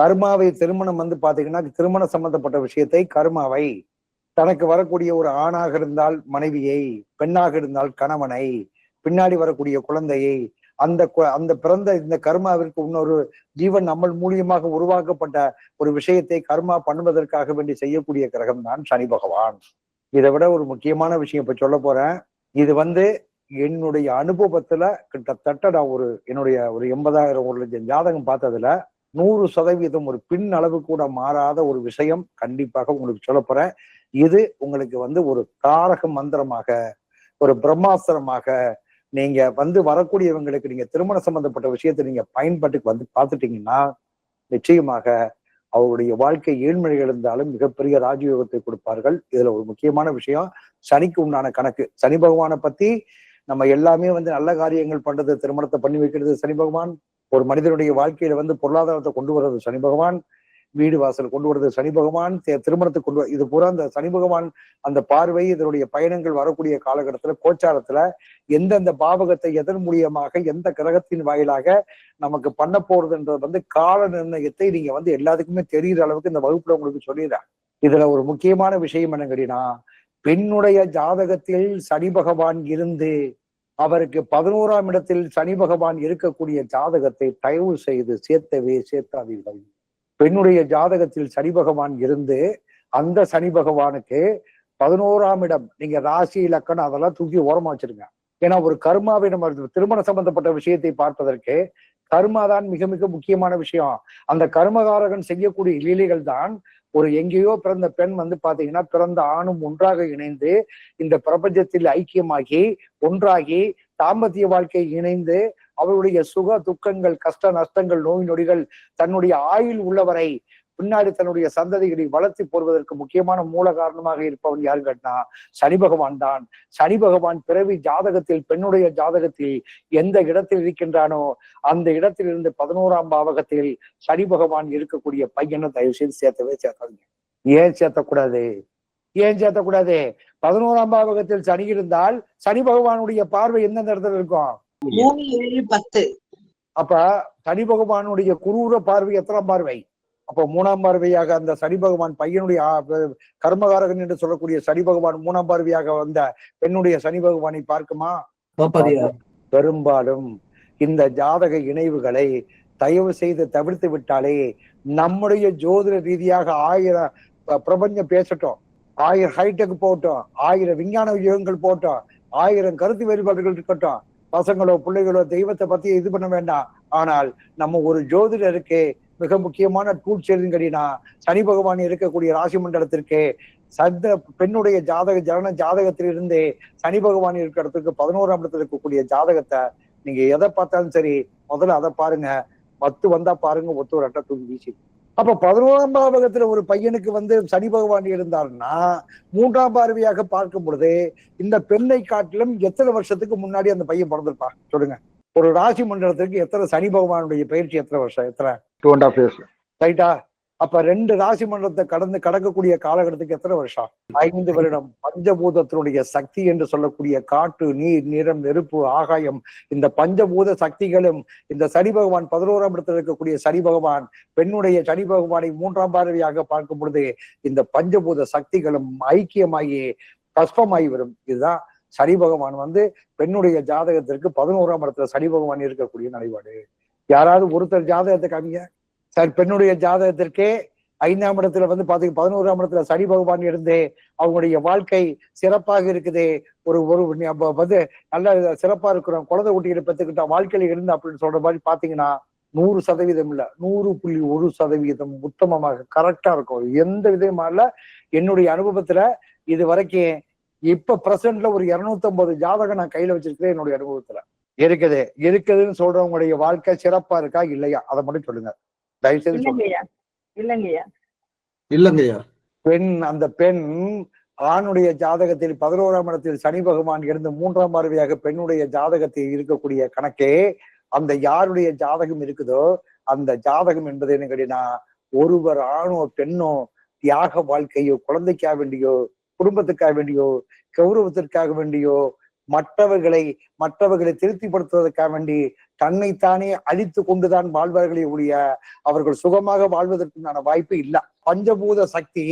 கர்மாவை திருமணம் வந்து பாத்தீங்கன்னா திருமணம் சம்பந்தப்பட்ட விஷயத்தை கர்மாவை. தனக்கு வரக்கூடிய ஒரு ஆணாக இருந்தால் மனைவியை பெண்ணாக இருந்தால் கணவனை பின்னாடி வரக்கூடிய குழந்தையை அந்த கு- அந்த பிறந்த இந்த கர்மாவிற்கு இன்னொரு ஜீவன் நம்ம மூலியமாக உருவாக்கப்பட்ட ஒரு விஷயத்தை கர்மா பண்ணுவதற்காக வேண்டி செய்யக்கூடிய கிரகம் தான் சனி பகவான். இதை விட ஒரு முக்கியமான விஷயம் இப்ப சொல்ல போறேன். இது வந்து என்னுடைய அனுபவத்துல கிட்டத்தட்ட நான் ஒரு என்னுடைய ஒரு எண்பதாயிரம் ஒரு லட்சம் ஜாதகம் பார்த்ததுல நூறு சதவீதம் ஒரு பின் அளவு கூட மாறாத ஒரு விஷயம் கண்டிப்பாக உங்களுக்கு சொல்ல போறேன். இது உங்களுக்கு வந்து ஒரு தாரக மந்திரமாக ஒரு பிரம்மாஸ்திரமாக நீங்க வந்து வரக்கூடியவங்களுக்கு நீங்க திருமண சம்பந்தப்பட்ட விஷயத்தை நீங்க பயன்பாட்டுக்கு வந்து பார்த்துட்டீங்கன்னா நிச்சயமாக அவருடைய வாழ்க்கை ஏழ்மைகள் இருந்தாலும் மிகப்பெரிய ராஜயோகத்தை கொடுப்பார்கள். இதுல ஒரு முக்கியமான விஷயம் சனிக்கு உண்டான கணக்கு. சனி பகவானை பத்தி நம்ம எல்லாமே வந்து நல்ல காரியங்கள் பண்றது திருமணத்தை பண்ணி வைக்கிறது சனி பகவான் ஒரு மனிதனுடைய வாழ்க்கையில வந்து பொருளாதாரத்தை கொண்டு வர்றது சனி பகவான் வீடு வாசல் கொண்டு வர்றது சனி பகவான் திருமணத்தை கொண்டு இது பூரா அந்த சனி பகவான் அந்த பார்வை இதனுடைய பயணங்கள் வரக்கூடிய காலகட்டத்துல கோச்சாரத்துல எந்தெந்த பாவகத்தை எதன் மூலியமாக எந்த கிரகத்தின் வாயிலாக நமக்கு பண்ண போறதுன்றது வந்து கால நிர்ணயத்தை நீங்க வந்து எல்லாத்துக்குமே தெரியுற அளவுக்கு இந்த வகுப்புல உங்களுக்கு சொல்லிடுறேன். இதுல ஒரு முக்கியமான விஷயம் என்ன கேட்டீங்கன்னா பெண்ணுடைய ஜாதகத்தில் சனி பகவான் இருந்து அவருக்கு பதினோராம் இடத்தில் சனி பகவான் இருக்கக்கூடிய ஜாதகத்தை தயவு செய்து சேர்த்தவே சேர்த்தாதீர்கள். பெண்ணுடைய ஜாதகத்தில் சனி பகவான் இருந்து அந்த சனி பகவானுக்கு பதினோராம் இடம் நீங்க ராசி இலக்கணம் அதெல்லாம் தூக்கி ஓரமா வச்சிருங்க. ஏன்னா ஒரு கர்மாவை நம்ம திருமண சம்பந்தப்பட்ட விஷயத்தை பார்ப்பதற்கு கர்மா தான் மிக மிக முக்கியமான விஷயம். அந்த கர்மகாரகன் செய்யக்கூடிய லீலைகள் தான் ஒரு எங்கேயோ பிறந்த பெண் வந்து பாத்தீங்கன்னா பிறந்த ஆணும் ஒன்றாக இணைந்து இந்த பிரபஞ்சத்தில் ஐக்கியமாகி ஒன்றாகி தாம்பத்திய வாழ்க்கை இணைந்து அவருடைய சுக துக்கங்கள் கஷ்ட நஷ்டங்கள் நோய் நொடிகள் தன்னுடைய ஆயுள் உள்ளவரை பின்னாடி தன்னுடைய சந்ததிகளை வளர்த்தி போடுவதற்கு முக்கியமான மூல காரணமாக இருப்பவன் யாரு கேட்டா சனி பகவான் தான். சனி பகவான் பிறவி ஜாதகத்தில் பெண்ணுடைய ஜாதகத்தில் எந்த இடத்தில் இருக்கின்றானோ அந்த இடத்தில் இருந்து பதினோராம் பாவகத்தில் சனி பகவான் இருக்கக்கூடிய பையனை தயவு செய்து சேர்த்தவே சேர்த்தாதீங்க ஏன் சேர்த்தக்கூடாது? ஏன் சேர்த்தக்கூடாது? பதினோராம் பாவகத்தில் சனி இருந்தால் சனி பகவானுடைய பார்வை எந்தெந்த இடத்துல இருக்கும்? மூணு ஏழு பத்து. அப்ப சனி பகவானுடைய குரூர பார்வை எத்தனாம் பார்வை? அப்ப மூணாம் பார்வையாக அந்த சனி பகவான் பையனுடைய கர்மகாரகன் என்று சொல்லக்கூடிய சனி பகவான் மூணாம் பார்வையாக வந்த பெண்ணுடைய சனி பகவானை பார்க்குமா? பெரும்பாலும் இந்த ஜாதக இணைவுகளை தயவு செய்து தவிர்த்து விட்டாலே நம்முடைய ஜோதிட ரீதியாக ஆயிரம் பிரபஞ்சம் பேசட்டும். ஆயிரம் ஹைடெக் போகட்டும் ஆயிரம் விஞ்ஞான யுகங்கள் போகட்டும் ஆயிரம் கருத்து வேறுபாடுகள் இருக்கட்டும். பசங்களோ பிள்ளைகளோ தெய்வத்தை பத்தி இது பண்ண வேண்டாம். ஆனால் நம்ம ஒரு ஜோதிடருக்கு மிக முக்கியமான டூல் செய்திங்கடினா சனி பகவான் இருக்கக்கூடிய ராசி மண்டலத்திற்கு சந்த பெண்ணுடைய ஜாதக ஜனன ஜாதகத்திலிருந்தே சனி பகவான் இருக்கிற இடத்துக்கு பதினோராம் இடத்துல இருக்கக்கூடிய ஜாதகத்தை நீங்க எதை பார்த்தாலும் சரி முதல்ல அதை பாருங்க. பத்து வந்தா பாருங்க ஒத்து ஒரு அட்டை தூக்கி வீசி. அப்ப பதினோராம் பாவகத்துல ஒரு பையனுக்கு வந்து சனி பகவான் இருந்தாருன்னா மூன்றாம் பார்வையாக பார்க்கும் பொழுது இந்த பெண்ணை காட்டிலும் எத்தனை வருஷத்துக்கு முன்னாடி அந்த பையன் பிறந்திருப்பா சொல்லுங்க. ஒரு ராசி மண்டலத்திற்கு எத்தனை சனி பகவானுடைய பயிற்சி எத்தனை வருஷம் எத்தனை? டூ அண்ட் ஆஃப் இயர்ஸ் ரைட்டா அப்ப ரெண்டு ராசி மண்டலத்தை கடந்து கடக்கக்கூடிய காலகட்டத்துக்கு எத்தனை வருஷம்? ஐந்து வருடம். பஞ்சபூதத்தினுடைய சக்தி என்று சொல்லக்கூடிய காற்று நீர் நிறம் நெருப்பு ஆகாயம் இந்த பஞ்சபூத சக்திகளும் இந்த சனி பகவான் பதினோராம் இடத்தில் இருக்கக்கூடிய சனி பகவான் பெண்ணுடைய சனி பகவானை மூன்றாம் பார்வையாக பார்க்கும் பொழுது இந்த பஞ்சபூத சக்திகளும் ஐக்கியமாகி பஸ்பமாகி வரும். இதுதான் சனி பகவான் வந்து பெண்ணுடைய ஜாதகத்திற்கு பதினோராம் இடத்துல சனி பகவான் இருக்கக்கூடிய நிலைப்பாடு. யாராவது ஒருத்தர் ஜாதகத்தை காமிங்க. சார் பெண்ணுடைய ஜாதகத்திற்கே ஐந்தாம் இடத்துல வந்து பாத்தீங்க பதினோராம் இடத்துல சனி பகவான் இருந்து அவங்களுடைய வாழ்க்கை சிறப்பாக இருக்குது. ஒரு ஒரு நம்ம வந்து நல்ல சிறப்பா இருக்கிறோம். குழந்தை குட்டிகளை பெற்றுக்கிட்டா வாழ்க்கையில இருந்து அப்படின்னு சொல்ற மாதிரி பாத்தீங்கன்னா நூறு சதவீதம் இல்ல. நூறு புள்ளி ஒரு சதவீதம் உத்தமமாக கரெக்டா இருக்கும். எந்த விதமா இல்ல. என்னுடைய அனுபவத்துல இது வரைக்கும் இப்ப பிரசன்ட்ல ஒரு 250 ஜாதகம் நான் கையில வச்சிருக்கிறேன் என்னுடைய அனுபவத்துல. இருக்குது. இருக்குதுன்னு சொல்றவங்களுடைய வாழ்க்கை சிறப்பா இருக்கா? இல்லையா? அதை மட்டும் சொல்லுங்க. தயவு செய்து சொல்லுங்க இல்லைங்கய்யா. பெண் அந்த பெண் ஆணுடைய ஜாதகத்தில் பதினோராம் இடத்தில் சனி பகவான் இருந்து மூன்றாம் பார்வையாக பெண்ணுடைய ஜாதகத்தில் இருக்கக்கூடிய கணக்கே அந்த யாருடைய ஜாதகம் இருக்குதோ அந்த ஜாதகம் என்பது என்ன கேட்டீங்கன்னா ஒருவர் ஆணோ பெண்ணோ தியாக வாழ்க்கையோ குழந்தைக்காக வேண்டியோ குடும்பத்துக்காக வேண்டியோ கௌரவத்திற்காக வேண்டியோ மற்றவர்களை மற்றவர்களை திருப்திப்படுத்துவதற்காக வேண்டி தன்னைத்தானே அழித்து கொண்டுதான் வாழ்வார்களே ஒழிய அவர்கள் சுகமாக வாழ்வதற்குண்டான வாய்ப்பு இல்லை. பஞ்சபூத சக்தி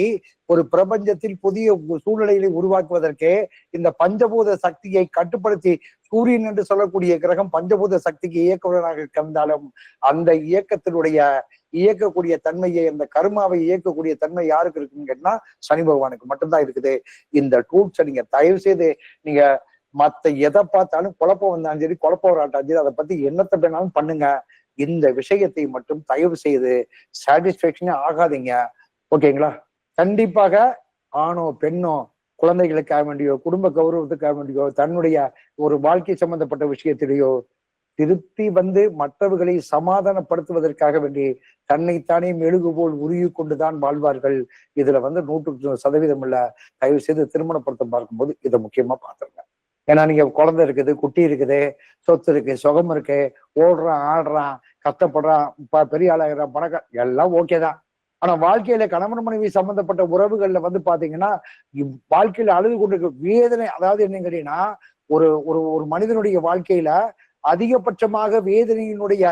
ஒரு பிரபஞ்சத்தில் புதிய சூழ்நிலைகளை உருவாக்குவதற்கு இந்த பஞ்சபூத சக்தியை கட்டுப்படுத்தி சூரியன் என்று சொல்லக்கூடிய கிரகம் பஞ்சபூத சக்திக்கு இயக்குவதாக இருந்தாலும் அந்த இயக்கத்தினுடைய இயக்கக்கூடிய தன்மையை அந்த கருமாவை இயக்கக்கூடிய தன்மை யாருக்கு இருக்குன்னு கேட்டா சனி பகவானுக்கு மட்டும்தான் இருக்குது. இந்த டூல்ஸை நீங்க தயவு செய்து நீங்க மத்த எதை பார்த்தாலும் குழப்பம் வந்தாலும் சரி குழப்பம் வராட்டாலும் சரி அதை பத்தி என்னத்தை வேணாலும் பண்ணுங்க. இந்த விஷயத்தை மட்டும் தயவு செய்து சாட்டிஸ்பேக்ஷனே ஆகாதீங்க. ஓகேங்களா? கண்டிப்பாக ஆணோ பெண்ணோ குழந்தைகளுக்காக வேண்டியோ குடும்ப கௌரவத்துக்காக வேண்டியோ தன்னுடைய ஒரு வாழ்க்கை சம்பந்தப்பட்ட விஷயத்திலேயோ திருப்தி வந்து மற்றவர்களை சமாதானப்படுத்துவதற்காக வேண்டி தன்னைத்தானே மெழுகு போல் உருகி கொண்டுதான் வாழ்வார்கள். இதுல வந்து நூற்று சதவீதம் இல்ல. தயவு செய்து திருமணப்படுத்த பார்க்கும்போது இதை முக்கியமா பாத்துருங்க ஏன்னா நீங்க குழந்தை இருக்குது குட்டி இருக்குது சொத்து இருக்கு சுகம் இருக்கு ஓடுறான் ஆடுறான் கஷ்டப்படுறான் ப- பெரிய ஆளாகிறான் பணக்க எல்லாம் ஓகே தான். ஆனா வாழ்க்கையில கணவன் மனைவி சம்பந்தப்பட்ட உறவுகள்ல வந்து பாத்தீங்கன்னா வாழ்க்கையில அழுது கொண்டிருக்க வேதனை அதாவது என்ன கேட்டீங்கன்னா ஒரு ஒரு ஒரு மனிதனுடைய வாழ்க்கையில அதிகபட்சமாக வேதனையினுடைய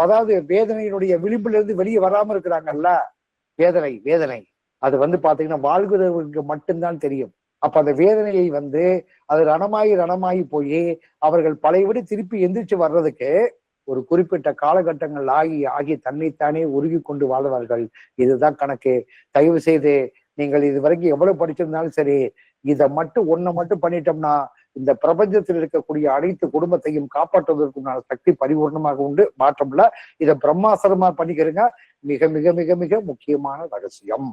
அதாவது வேதனையினுடைய விளிம்பிலிருந்து வெளியே வராம இருக்கிறாங்கல்ல வேதனை வேதனை. அது வந்து பாத்தீங்கன்னா வாழ்கிறவர்களுக்கு மட்டும்தான் தெரியும். அப்ப அந்த வேதனையை வந்து அது ரணமாயி ரணமாயி போய் அவர்கள் பழையபடி திருப்பி எந்திரிச்சு வர்றதுக்கு ஒரு குறிப்பிட்ட காலகட்டங்கள் ஆகி ஆகி தன்னைத்தானே உருகி கொண்டு வாழ்வார்கள். இதுதான் கணக்கு. தயவு செய்து நீங்கள் இது வரைக்கும் எவ்வளவு படிச்சிருந்தாலும் சரி இதை மட்டும் ஒன்ன மட்டும் பண்ணிட்டோம்னா இந்த பிரபஞ்சத்தில் இருக்கக்கூடிய அனைத்து குடும்பத்தையும் காப்பாற்றுவதற்குண்டான சக்தி பரிபூர்ணமாக உண்டு. மாற்றம்ல இதை பிரம்மாசரமா பண்ணிக்கிறங்க. மிக மிக மிக மிக முக்கியமான ரகசியம்.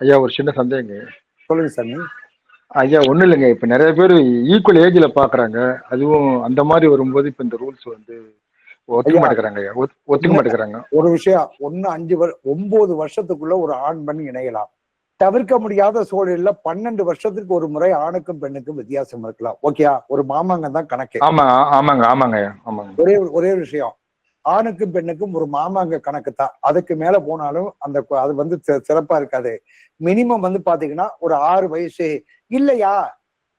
ஐயா ஒரு சின்ன சந்தேகங்க. சொல்லுங்க சாமி. ஐயா ஒண்ணும் இல்லைங்க. இப்ப நிறைய பேர் ஈக்குவல் ஏஜ்ல பாக்குறாங்க. அதுவும் அந்த மாதிரி வரும்போது இப்ப இந்த ரூல்ஸ் வந்து ஒத்துக்க. மாட்டேங்கிறாங்க ஐயா. ஒத்- ஒத்துக்க மாட்டேங்கிறாங்க. ஒரு விஷயம் ஒண்ணு அஞ்சு வரு ஒன்பது வருஷத்துக்குள்ள ஒரு ஆண் பெண் இணையலாம். தவிர்க்க முடியாத சூழல்ல பன்னெண்டு வருஷத்துக்கு ஒரு முறை ஆணுக்கும் பெண்ணுக்கும் வித்தியாசம் இருக்கலாம். ஓகேயா ஒரு மாமாங்க தான் கணக்கு. ஆமா ஆமாங்க ஆமாங்க ஆமாங்க. ஒரே ஒரே விஷயம். ஆணுக்கும் பெண்ணுக்கும் ஒரு மாமாங்க கணக்கு தான். அதுக்கு மேல போனாலும் அந்த அது வந்து சிறப்பா இருக்காது. மினிமம் வந்து பாத்தீங்கன்னா ஒரு ஆறு வயசு இல்லையா?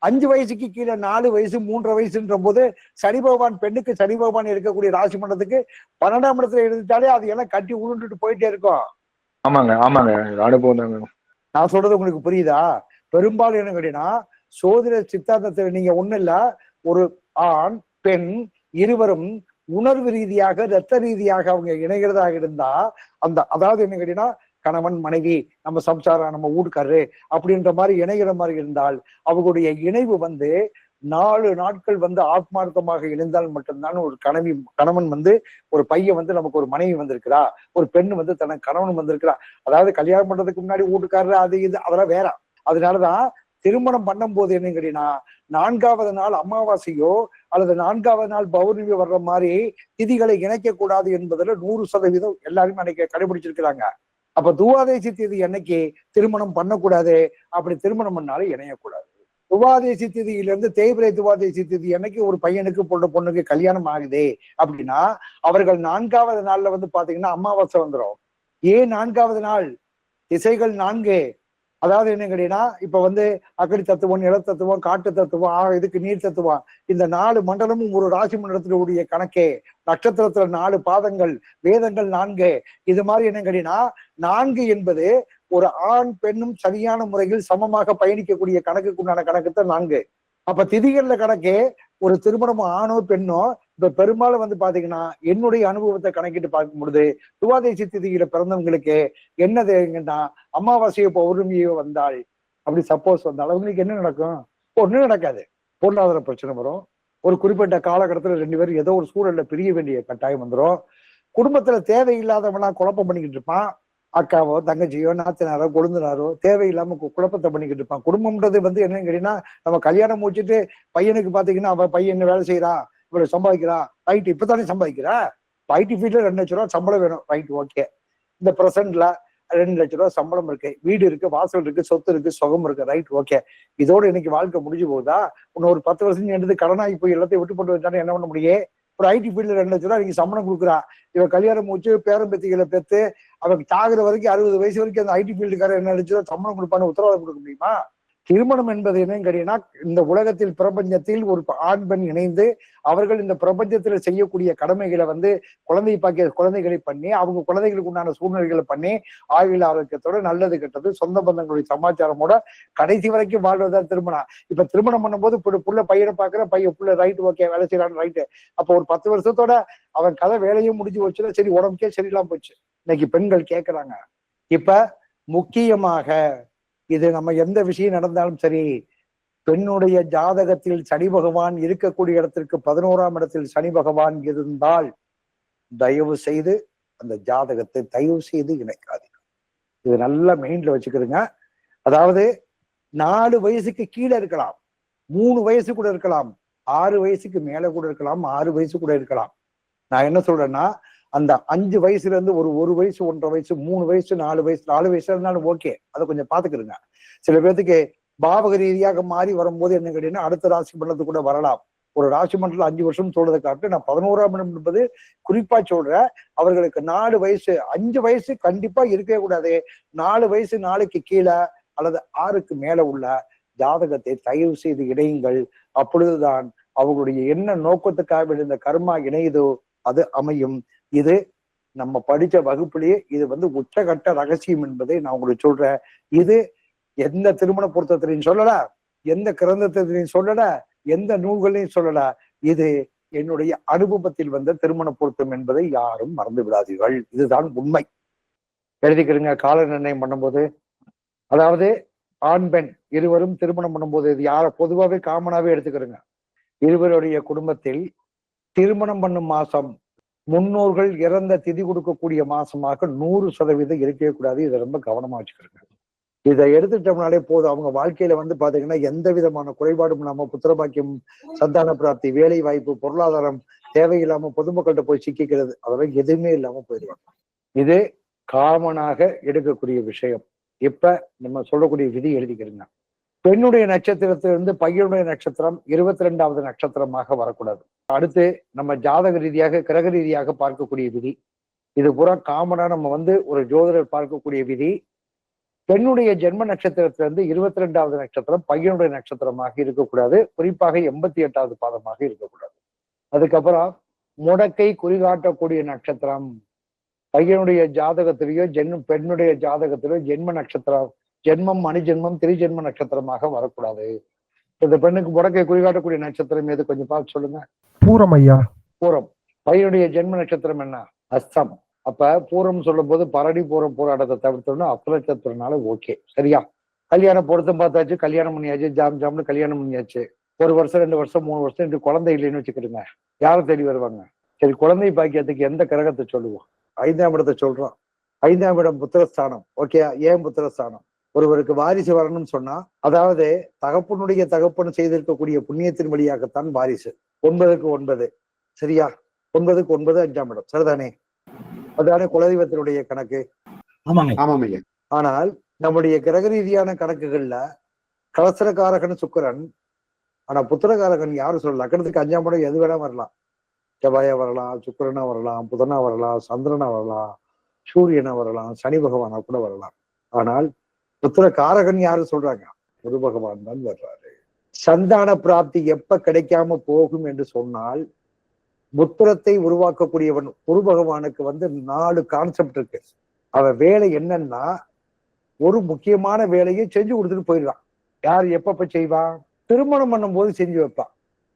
அஞ்சு வயசுக்கு கீழே நாலு வயசு மூன்றரை வயசுன்ற போது சனி பகவான் பெண்ணுக்கு சனி பகவான் இருக்கக்கூடிய ராசி மண்டலத்துக்கு பன்னெண்டாம் இடத்துல இருந்துட்டாலே அது எல்லாம் கட்டி உருண்டுட்டு போயிட்டே இருக்கும். ஆமாங்க ஆமாங்க. அனுபவம் நான் சொல்றது உங்களுக்கு புரியுதா? பெரும்பாலும் என்ன கேட்டீங்கன்னா சோதிட சித்தாந்தத்தில் நீங்க ஒண்ணு இல்ல ஒரு ஆண் பெண் இருவரும் உணர்வு ரீதியாக ரத்த ரீதியாக அவங்க இணைகிறதாக இருந்தா அந்த அதாவது என்ன கேட்டீங்கன்னா கணவன் மனைவி நம்ம சம்சாரம் நம்ம வீட்டுக்காரரு அப்படின்ற மாதிரி இணைகிற மாதிரி இருந்தால் அவங்களுடைய இணைவு வந்து நாலு நாட்கள் வந்து ஆத்மார்த்தமாக இணைந்தால் மட்டும்தான் ஒரு கணவி கணவன் வந்து ஒரு பையன் வந்து நமக்கு ஒரு மனைவி வந்திருக்கிறா ஒரு பெண் வந்து தனக்கு கணவன் வந்திருக்கிறா. அதாவது கல்யாணம் பண்றதுக்கு முன்னாடி வீட்டுக்காரர் அது இது அதெல்லாம் வேற. அதனாலதான் திருமணம் பண்ணும் போது என்னன்னு கேட்டீங்கன்னா நான்காவது நாள் அமாவாசையோ அல்லது நான்காவது நாள் பௌர்ணமி வர்ற மாதிரி திதிகளை இணைக்க கூடாது என்பதுல நூறு சதவீதம் எல்லாருமே அன்னைக்கு கடைபிடிச்சிருக்கிறாங்க. அப்ப துவாதேசி திதி என்னைக்கு திருமணம் பண்ணக்கூடாது? அப்படி திருமணம் பண்ணாலும் இணையக்கூடாது. துவாதேசி திதியிலிருந்து தேய்பிரை துவாதேசி திதி அன்னைக்கு ஒரு பையனுக்கு பொண்ணு பொண்ணுக்கு கல்யாணம் ஆகுது அப்படின்னா அவர்கள் நான்காவது நாள்ல வந்து பாத்தீங்கன்னா அமாவாசை வந்துடும் ஏன் நான்காவது நாள்? திசைகள் நான்கு. அதாவது என்ன கேட்டீங்கன்னா இப்ப வந்து அக்கடி தத்துவம் நில தத்துவம் காட்டு தத்துவம் ஆக இதுக்கு நீர் தத்துவம். இந்த நாலு மண்டலமும் ஒரு ராசி மண்டலத்துல கணக்கே. நட்சத்திரத்துல நாலு பாதங்கள் வேதங்கள் நான்கு. இது மாதிரி என்ன கேட்டீங்கன்னா நான்கு என்பது ஒரு ஆண் பெண்ணும் சரியான முறையில் சமமாக பயணிக்கக்கூடிய கணக்குக்கு உண்டான கணக்கு தான் நான்கு. அப்ப திதிகள்ல கணக்கே ஒரு திருமணம் ஆணோ பெண்ணோ இப்ப பெரும்பாலும் வந்து பாத்தீங்கன்னா என்னுடைய அனுபவத்தை கணக்கிட்டு பார்க்கும் பொழுது துவாதேசி திதியில பிறந்தவங்களுக்கு என்ன தெரியுங்கன்னா அமாவாசையோ பௌர்ணமியோ வந்தால் அப்படி சப்போஸ் வந்தால் அவங்களுக்கு என்ன நடக்கும்? ஒண்ணும் நடக்காது. பொருளாதார பிரச்சனை வரும். ஒரு குறிப்பிட்ட காலகட்டத்துல ரெண்டு பேரும் ஏதோ ஒரு சூழல்ல பிரிய வேண்டிய கட்டாயம் வந்துடும் குடும்பத்துல தேவையில்லாதவனா குழப்பம் பண்ணிக்கிட்டு இருப்பான். அக்காவோ தங்கச்சியோ நாத்தனாரோ கொழுந்தனாரோ தேவையில்லாம கு- குழப்பத்தை பண்ணிக்கிட்டு இருப்பான். குடும்பம்ன்றது வந்து என்னன்னு கேட்டீங்கன்னா நம்ம கல்யாணம் முடிச்சிட்டு பையனுக்கு பாத்தீங்கன்னா அவன் பையன் வேலை செய்யறான் இவ்வளவு சம்பாதிக்கிறான் ரைட் இப்பதானே சம்பாதிக்கிற? ஐடி ஃபீல்ட்ல ரெண்டு லட்ச ரூபா சம்பளம் வேணும். ரைட் ஓகே இந்த பிரசன்ட்ல ரெண்டு லட்ச ரூபா சம்பளம் இருக்கு. வீடு இருக்கு வாசல் இருக்கு சொத்து இருக்கு சுகம் இருக்கு. ரைட் ஓகே இதோட இன்னைக்கு வாழ்க்கை முடிஞ்சு போகுதா? இன்னும் ஒரு பத்து வருஷம் எடுத்து கடனாகி போய் எல்லாத்தையும் விட்டு போட்டு வச்சானே என்ன பண்ண முடியும் ஒரு ஐடி ஃபீல்டில் ரெண்டு லட்ச ரூபா இன்னைக்கு சம்பளம் கொடுக்குறா. இவன் கல்யாணம் முடிச்சு பேரம்பத்திகளை பெற்று அவன் சாகுற வரைக்கும் அறுபது வயசு வரைக்கும் அந்த ஐடி ஃபீல்டுக்காரர் ரெண்டு லட்ச ரூபா சம்பளம் கொடுப்பான்னு உத்தரவாதம் கொடுக்க முடியுமா? திருமணம் என்பது என்னன்னு கேட்டீங்கன்னா இந்த உலகத்தில் பிரபஞ்சத்தில் ஒரு ஆண் பெண் இணைந்து அவர்கள் இந்த பிரபஞ்சத்துல செய்யக்கூடிய கடமைகளை வந்து குழந்தை பாக்கிய குழந்தைகளை பண்ணி அவங்க குழந்தைகளுக்கு உண்டான சூழ்நிலைகளை பண்ணி ஆயுள் ஆரோக்கியத்தோட நல்லது கெட்டது சொந்த பந்தங்களுடைய சமாச்சாரமோட கடைசி வரைக்கும் வாழ்வதா திருமணம். இப்ப திருமணம் பண்ணும்போது புள்ள- புள்ள பையனை பாக்குற பையன் புள்ள ரைட் ஓகே வேலை செய்யறான் ரைட்டு அப்போ ஒரு பத்து வருஷத்தோட அவன் கதை வேலையும் முடிஞ்சு வச்சுன்னா சரி உடம்புக்கே சரியில்லாம போச்சு. இன்னைக்கு பெண்கள் கேட்கறாங்க இப்ப முக்கியமாக இது நம்ம எந்த விஷயம் நடந்தாலும் சரி பெண்ணுடைய ஜாதகத்தில் சனி பகவான் இருக்கக்கூடிய இடத்திற்கு பதினோராம் இடத்தில் சனி பகவான் இருந்தால் தயவு செய்து அந்த ஜாதகத்தை தயவு செய்து இணைக்காதீங்க இது நல்லா மெயின்ல வச்சுக்கிறதுங்க அதாவது நாலு வயசுக்கு கீழே இருக்கலாம். மூணு வயசு கூட இருக்கலாம். ஆறு வயசுக்கு மேல கூட இருக்கலாம். ஆறு வயசு கூட இருக்கலாம். நான் என்ன சொல்றேன்னா அந்த அஞ்சு வயசுல இருந்து ஒரு ஒரு வயசு ஒன்றரை வயசு மூணு வயசு நாலு வயசு நாலு வயசுல இருந்தாலும் ஓகே. அதை கொஞ்சம் பாத்துக்கிடுங்க சில பேர்த்துக்கு பாவக ரீதியாக மாறி வரும்போது என்ன கேட்டீங்கன்னா அடுத்த ராசி மண்டலத்துக்கு கூட வரலாம். ஒரு ராசி மண்டலம் அஞ்சு வருஷம் சொல்றதை காட்டு நான் பதினோராம் இடம் என்பது குறிப்பா சொல்றேன். அவர்களுக்கு நாலு வயசு அஞ்சு வயசு கண்டிப்பா இருக்கவே கூடாது. நாலு வயசு நாளைக்கு கீழே அல்லது ஆறுக்கு மேல உள்ள ஜாதகத்தை தயவு செய்து இணையுங்கள். அப்பொழுதுதான் அவங்களுடைய என்ன நோக்கத்துக்காக இந்த கர்மா இணையுதோ அது அமையும். இது நம்ம படிச்ச வகுப்புலயே இது வந்து உச்சகட்ட ரகசியம் என்பதை நான் உங்களுக்கு சொல்றேன். இது எந்த திருமண பொருத்தத்திலையும் சொல்லல எந்த கிரந்தத்திலையும் சொல்லல எந்த நூல்களையும் சொல்லல. இது என்னுடைய அனுபவத்தில் வந்த திருமண பொருத்தம் என்பதை யாரும் மறந்து விடாதீர்கள். இதுதான் உண்மை. எழுதிக்கிறீங்க கால நிர்ணயம் பண்ணும்போது. அதாவது ஆண் பெண் இருவரும் திருமணம் பண்ணும்போது இது யாரை பொதுவாகவே காமனாவே எடுத்துக்கிறோங்க. இருவருடைய குடும்பத்தில் திருமணம் பண்ணும் மாசம் முன்னோர்கள் இறந்த திதி கொடுக்கக்கூடிய மாசமாக நூறு சதவீதம் இருக்கவே கூடாது. இதை ரொம்ப கவனமா வச்சுக்கிறாங்க இதை எடுத்துட்டோம்னாலே போதும். அவங்க வாழ்க்கையில வந்து பாத்தீங்கன்னா எந்த விதமான குறைபாடும் இல்லாம புத்திரபாக்கியம் சந்தான பிராப்தி வேலை வாய்ப்பு பொருளாதாரம் தேவையில்லாம பொதுமக்கள்கிட்ட போய் சிக்கிக்கிறது அதெல்லாம் எதுவுமே இல்லாம போயிடுவாங்க. இது காமனாக எடுக்கக்கூடிய விஷயம். இப்ப நம்ம சொல்லக்கூடிய விதி எழுதிக்கிறீங்க. பெண்ணுடைய நட்சத்திரத்திலிருந்து பையனுடைய நட்சத்திரம் இருபத்தி ரெண்டாவது நட்சத்திரமாக வரக்கூடாது. அடுத்து நம்ம ஜாதக ரீதியாக கிரக ரீதியாக பார்க்கக்கூடிய விதி. இது பூரா காமனா நம்ம வந்து ஒரு ஜோதிடர் பார்க்கக்கூடிய விதி. பெண்ணுடைய ஜென்ம நட்சத்திரத்திலிருந்து இருபத்தி ரெண்டாவது நட்சத்திரம் பையனுடைய நட்சத்திரமாக இருக்கக்கூடாது. குறிப்பாக எண்பத்தி எட்டாவது பாதமாக இருக்கக்கூடாது. அதுக்கப்புறம் முடக்கை குறிகாட்டக்கூடிய நட்சத்திரம். பையனுடைய ஜாதகத்திலேயோ ஜென் பெண்ணுடைய ஜாதகத்திலோ ஜென்ம நட்சத்திரம் ஜென்மம் மணிஜென்மம் திரிஜென்ம நட்சத்திரமாக வரக்கூடாது. இந்த பெண்ணுக்கு முடக்கை குறிகாட்டக்கூடிய நட்சத்திரம் எது? கொஞ்சம் பார்த்து சொல்லுங்க. பூரம் ஐயா. பூரம். பையனுடைய ஜென்ம நட்சத்திரம் என்ன? அஸ்தம். அப்ப பூரம் சொல்லும் போது பரடி பூரம் போராட்டத்தை தவிர்த்தோம்னா அப்ரச்சத்திரனால ஓகே. சரியா? கல்யாணம் பொருத்தம் பார்த்தாச்சு கல்யாணம் பண்ணியாச்சு ஜாம் ஜாம்னு கல்யாணம் பண்ணியாச்சு. ஒரு வருஷம் ரெண்டு வருஷம் மூணு வருஷம் ரெண்டு குழந்தை இல்லைன்னு வச்சுக்கிடுங்க. யாரை தேடி வருவாங்க? சரி குழந்தை பாக்கியத்துக்கு எந்த கிரகத்தை சொல்லுவோம்? ஐந்தாம் இடத்தை சொல்றோம். ஐந்தாம் இடம் புத்திரஸ்தானம். ஓகே ஏன் புத்திரஸ்தானம்? ஒருவருக்கு வாரிசு வரணும்னு சொன்னா அதாவது தகப்பனுடைய தகப்பன் செய்திருக்கக்கூடிய புண்ணியத்தின் வழியாகத்தான் வாரிசு. ஒன்பதுக்கு ஒன்பது. சரியா? ஒன்பதுக்கு ஒன்பது அஞ்சாம் இடம். சரிதானே? அதானே குலதெய்வத்தினுடைய கணக்கு? ஆனால் நம்முடைய கிரக ரீதியான கணக்குகள்ல கலசரக்காரகன் சுக்கிரன் ஆனா புத்திரகாரகன் யாரும் சொல்லல? லக்கணத்துக்கு அஞ்சாம் இடம் எது வேணா வரலாம். செவ்வாயா வரலாம் சுக்கிரனா வரலாம் புதனா வரலாம் சந்திரனா வரலாம் சூரியனா வரலாம் சனி பகவானா கூட வரலாம். ஆனால் புத்திர காரகன் யாரு சொல்றாங்க? குரு பகவான் தான் வர்றாரு. சந்தான பிராப்தி எப்ப கிடைக்காம போகும் என்று சொன்னால் புத்திரத்தை உருவாக்கக்கூடியவன் குரு பகவானுக்கு வந்து நாலு கான்செப்ட் இருக்கு. அவன் வேலை என்னன்னா ஒரு முக்கியமான வேலையை செஞ்சு கொடுத்துட்டு போயிடுறான். யார் எப்பப்ப செய்வான் திருமணம் பண்ணும்போது செஞ்சு வைப்பான்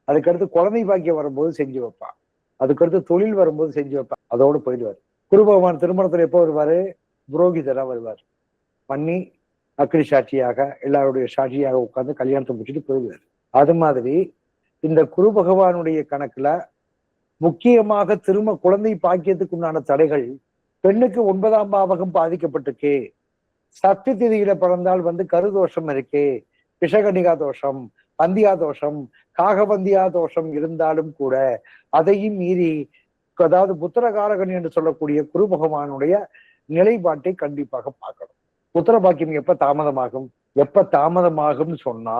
அதுக்கடுத்து குழந்தை பாக்கியம் வரும்போது செஞ்சு வைப்பான் அதுக்கடுத்து தொழில் வரும்போது செஞ்சு வைப்பான் அதோடு போயிடுவார். குரு பகவான் திருமணத்துல எப்போ வருவாரு? புரோகிதரா வருவார். பண்ணி அக்னி சாட்சியாக எல்லாருடைய சாட்சியாக உட்கார்ந்து கல்யாணத்தை முடிச்சுட்டு போயிடுவார். அது மாதிரி இந்த குரு பகவானுடைய கணக்குல முக்கியமாக திரும்ப குழந்தை பாக்கியத்துக்கு உண்டான தடைகள் பெண்ணுக்கு ஒன்பதாம் பாவகம் பாதிக்கப்பட்டிருக்கு. சஷ்டி திதியில பிறந்தால் வந்து கருதோஷம் இருக்கு பிஷகணிகா தோஷம் பந்தியா தோஷம் காகபந்தியா தோஷம் இருந்தாலும் கூட அதையும் மீறி அதாவது புத்திரகாரகன் என்று சொல்லக்கூடிய குரு பகவானுடைய நிலைப்பாட்டை கண்டிப்பாக பார்க்கணும். உத்தர பாக்கியம் எப்ப தாமதமாகும்? எப்ப தாமதமாகும்னு சொன்னா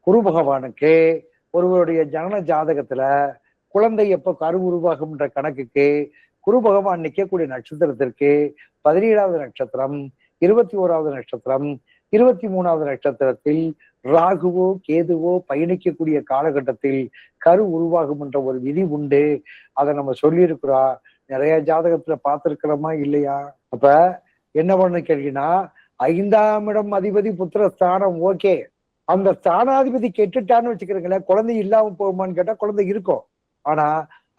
குரு பகவானுக்கு ஒருவருடைய ஜனன ஜாதகத்துல குழந்தை எப்ப கரு உருவாகும்ன்ற கணக்குக்கு குரு பகவான் நிற்கக்கூடிய நட்சத்திரத்திற்கு பதினேழாவது நட்சத்திரம் இருபத்தி ஓராவது நட்சத்திரம் இருபத்தி மூணாவது நட்சத்திரத்தில் ராகுவோ கேதுவோ பயணிக்கக்கூடிய காலகட்டத்தில் கரு உருவாகும் என்ற ஒரு விதி உண்டு. அதை நம்ம சொல்லியிருக்கிறோம். நிறைய ஜாதகத்துல பார்த்திருக்கிறோமா இல்லையா? அப்ப என்ன பண்ணு கேட்டீங்கன்னா ஐந்தாம் இடம் அதிபதி புத்திர ஸ்தானம் ஓகே. அந்த ஸ்தானாதிபதி கெட்டுட்டான்னு வச்சுக்கிறீங்களேன் குழந்தை இல்லாம போகுமான்னு கேட்டா குழந்தை இருக்கும். ஆனா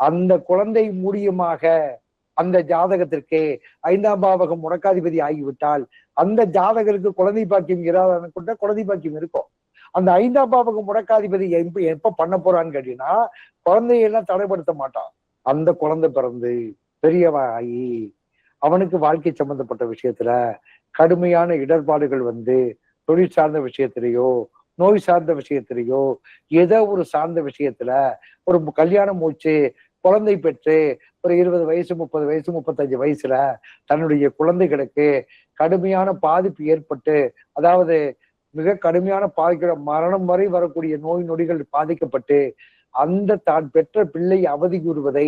அந்த குழந்தை மூலியமாக அந்த ஜாதகத்திற்கு ஐந்தாம் பாவகம் முடக்காதிபதி ஆகிவிட்டால் அந்த ஜாதகருக்கு குழந்தை பாக்கியம் இராதன்னு கூட குழந்தை பாக்கியம் இருக்கும். அந்த ஐந்தாம் பாவகம் முடக்காதிபதி எப்ப எப்ப பண்ண போறான்னு கேட்டீங்கன்னா குழந்தையெல்லாம் தடைப்படுத்த மாட்டான். அந்த குழந்தை பிறந்து பெரியவன் ஆகி அவனுக்கு வாழ்க்கை சம்பந்தப்பட்ட விஷயத்துல கடுமையான இடர்பாடுகள் வந்து தொழில் சார்ந்த விஷயத்திலேயோ நோய் சார்ந்த விஷயத்திலேயோ ஏதோ ஒரு சார்ந்த விஷயத்துல ஒரு கல்யாணம் மூச்சு குழந்தை பெற்று ஒரு இருபது வயசு முப்பது வயசு முப்பத்தஞ்சு வயசுல தன்னுடைய குழந்தைகளுக்கு கடுமையான பாதிப்பு ஏற்பட்டு அதாவது மிக கடுமையான பாதிக்கிற மரணம் வரை வரக்கூடிய நோய் நொடிகள் பாதிக்கப்பட்டு அந்த தான் பெற்ற பிள்ளை அவதி கூறுவதை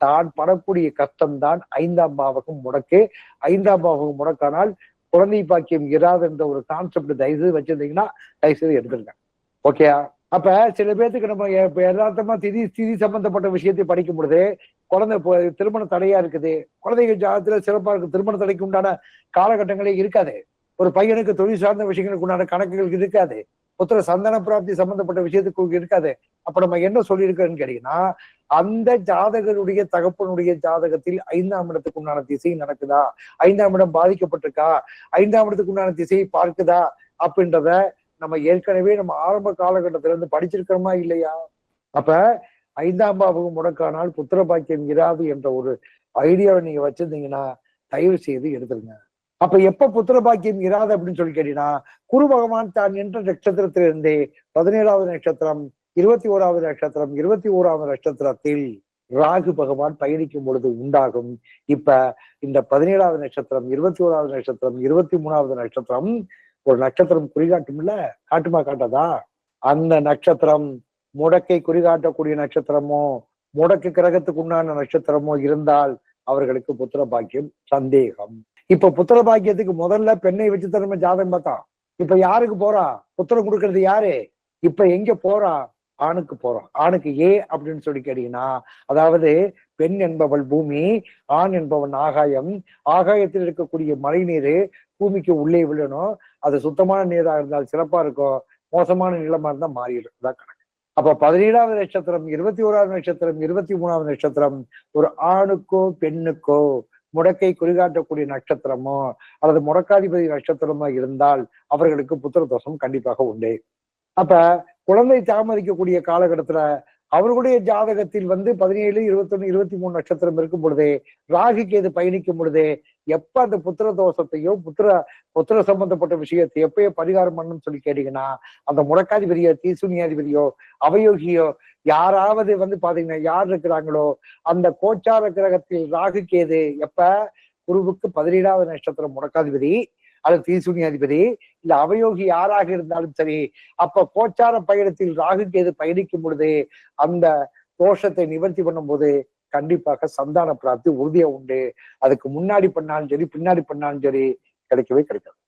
தான் படக்கூடிய கஷ்டம் தான் ஐந்தாம் பாவகம் முடக்கு. ஐந்தாம் பாவகம் முடக்கானால் குழந்தை பாக்கியம் இராது என்ற ஒரு கான்செப்ட் தயவுசெய்து வச்சிருந்தீங்கன்னா தயவுசெய்து எடுத்துருங்க ஓகேயா அப்ப சில பேர்த்துக்கு நம்ம யதார்த்தமா திதி திதி சம்பந்தப்பட்ட விஷயத்தை படிக்கும் பொழுது குழந்தை திருமண தடையா இருக்குது. குழந்தைகள் ஜாதத்துல சிறப்பா இருக்கு. திருமண தடைக்கு உண்டான காலகட்டங்களே இருக்காது. ஒரு பையனுக்கு தொழில் சார்ந்த விஷயங்களுக்கு உண்டான கணக்குகள் இருக்காது. புத்திர சந்தன பிராப்தி சம்பந்தப்பட்ட விஷயத்துக்கு இருக்காது. அப்ப நம்ம என்ன சொல்லியிருக்கோன்னு கேட்டீங்கன்னா அந்த ஜாதகருடைய தகப்பனுடைய ஜாதகத்தில் ஐந்தாம் இடத்துக்கு உண்டான திசை நடக்குதா? ஐந்தாம் இடம் பாதிக்கப்பட்டிருக்கா? ஐந்தாம் இடத்துக்கு உண்டான திசையை பார்க்குதா? அப்படின்றத நம்ம ஏற்கனவே நம்ம ஆரம்ப காலகட்டத்தில இருந்து படிச்சிருக்கிறோமா இல்லையா? அப்ப ஐந்தாம் பாவகம் முடக்கானால் புத்திர பாக்கியம் இராது என்ற ஒரு ஐடியாவை நீங்க வச்சிருந்தீங்கன்னா தயவு செய்து எடுத்துருங்க. அப்ப எப்ப புத்திர பாக்கியம் இராது அப்படின்னு சொல்லி கேட்டீங்கன்னா குரு பகவான் தான் என்ற நட்சத்திரத்திலிருந்தே பதினேழாவது நட்சத்திரம் இருபத்தி ஓராவது நட்சத்திரம் இருபத்தி ஓராவது நட்சத்திரத்தில் ராகு பகவான் பயணிக்கும் பொழுது உண்டாகும். இப்ப இந்த பதினேழாவது நட்சத்திரம் இருபத்தி ஓராவது நட்சத்திரம் இருபத்தி மூணாவது நட்சத்திரம் ஒரு நட்சத்திரம் குறிகாட்டும்ல காட்டுமா காட்டாதா? அந்த நட்சத்திரம் முடக்கை குறிகாட்டக்கூடிய நட்சத்திரமோ முடக்கு கிரகத்துக்கு உண்டான நட்சத்திரமோ இருந்தால் அவர்களுக்கு புத்திர பாக்கியம் சந்தேகம். இப்ப புத்திர பாக்கியத்துக்கு முதல்ல பெண்ணை வச்சு தான் நம்ம ஜாதகம் பார்த்தோம். இப்ப யாருக்கு போறா? புத்திரம் கொடுக்கறது யாரு? இப்ப எங்க போறா? ஆணுக்கு போறோம். ஆணுக்கு ஏ அப்படின்னு சொல்லி கேட்டீங்கன்னா அதாவது பெண் என்பவள் பூமி ஆண் என்பவன் ஆகாயம். ஆகாயத்தில் இருக்கக்கூடிய மழை நீர் பூமிக்கு உள்ளே விழணும். அது சுத்தமான நீரா இருந்தால் சிறப்பா இருக்கும். மோசமான நிலமா இருந்தா மாறிடும். இதான் கணக்கு. அப்ப பதினேழாவது நட்சத்திரம் இருபத்தி ஓராவது நட்சத்திரம் இருபத்தி மூணாவது நட்சத்திரம் ஒரு ஆணுக்கோ பெண்ணுக்கோ முடக்கை குறிகாட்டக்கூடிய நட்சத்திரமோ அல்லது முடக்காதிபதி நட்சத்திரமோ இருந்தால் அவர்களுக்கு புத்திர தோஷம் கண்டிப்பாக உண்டு. அப்ப குழந்தை தாமதிக்கக்கூடிய காலகட்டத்துல அவர்களுடைய ஜாதகத்தில் வந்து பதினேழு இருபத்தொன்னு இருபத்தி மூணு நட்சத்திரம் இருக்கும் பொழுதே ராகு கேது பயணிக்கும் பொழுதே எப்ப அந்த புத்திர தோஷத்தையோ புத்திர புத்திர சம்பந்தப்பட்ட விஷயத்தை எப்பயோ பரிகாரம் பண்ணணும்னு சொல்லி கேட்டீங்கன்னா அந்த முடக்காதிபதியோ தீசுனியாதிபதியோ அவயோகியோ யாராவது வந்து பாத்தீங்கன்னா யார் இருக்கிறாங்களோ அந்த கோச்சார கிரகத்தில் ராகு கேது எப்ப? குருவுக்கு பதினேழாவது நட்சத்திரம் முடக்காதிபதி அல்லது அதிபதி இல்ல அவயோகி யாராக இருந்தாலும் சரி அப்ப கோச்சார பயணத்தில் ராகு கேது பயணிக்கும் பொழுது அந்த தோஷத்தை நிவர்த்தி பண்ணும்போது கண்டிப்பாக சந்தான பிராப்தி உறுதியா உண்டு. அதுக்கு முன்னாடி பண்ணாலும் சரி பின்னாடி பண்ணாலும் சரி கிடைக்கவே கிடைக்காது.